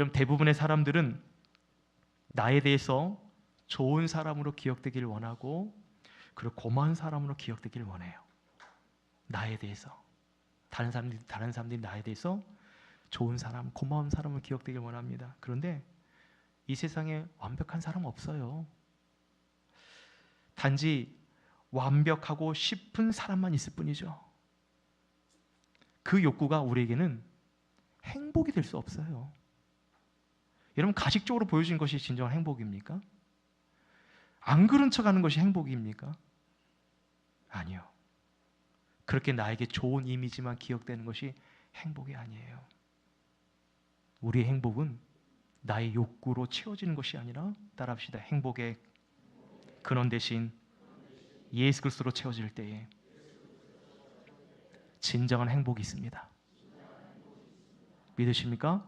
여러분 대부분의 사람들은 나에 대해서 좋은 사람으로 기억되길 원하고 그리고 고마운 사람으로 기억되길 원해요. 나에 대해서 다른 사람들이 다른 사람들이 나에 대해서 좋은 사람, 고마운 사람을 기억되길 원합니다. 그런데 이 세상에 완벽한 사람 없어요. 단지 완벽하고 싶은 사람만 있을 뿐이죠. 그 욕구가 우리에게는 행복이 될 수 없어요. 여러분 가식적으로 보여준 것이 진정한 행복입니까? 안 그런 척하는 것이 행복입니까? 아니요. 그렇게 나에게 좋은 이미지만 기억되는 것이 행복이 아니에요. 우리의 행복은 나의 욕구로 채워지는 것이 아니라 따라합시다. 행복의 근원 대신 예수 그리스도로 채워질 때에 진정한 행복이 있습니다. 믿으십니까?